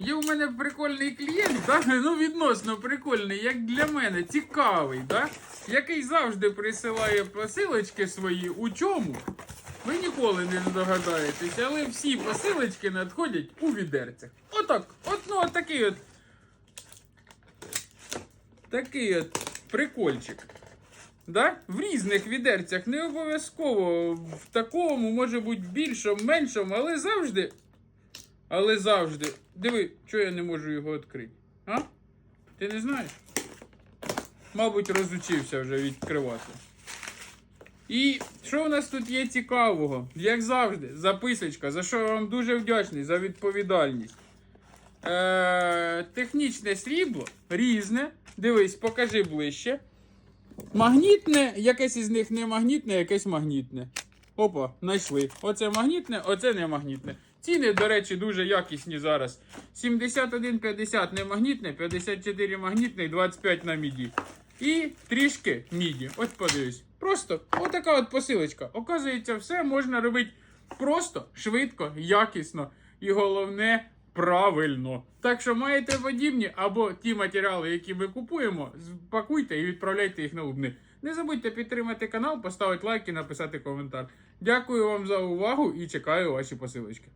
Є у мене прикольний клієнт, да? ну відносно прикольний, як для мене, цікавий, да? який завжди присилає посилочки свої. У чому? Ви ніколи не здогадаєтесь, але всі посилочки надходять у відерцях. Отак, от, ну, от такий от. Такий от прикольчик. Да? В різних відерцях, не обов'язково в такому, може бути більшому, меншому, але завжди. Але завжди. Диви, чого я не можу його відкрити? А? Ти не знаєш? Мабуть, розучився вже відкривати. І що у нас тут є цікавого? Як завжди, записочка, за що я вам дуже вдячний за відповідальність. Е, технічне срібло різне. Дивись, покажи ближче. Магнітне, якесь із них не магнітне, якесь магнітне. Опа, знайшли. Оце магнітне, оце не магнітне. Ціни, до речі, дуже якісні зараз. 71,50 не магнітне, 54 магнітне 25 на міді. І трішки міді. Ось подивись. Просто отака от посилочка. Оказується, все можна робити просто, швидко, якісно і головне правильно. Так що маєте подібні або ті матеріали, які ми купуємо, пакуйте і відправляйте їх на Лубни. Не забудьте підтримати канал, поставити лайк і написати коментар. Дякую вам за увагу і чекаю ваші посилочки.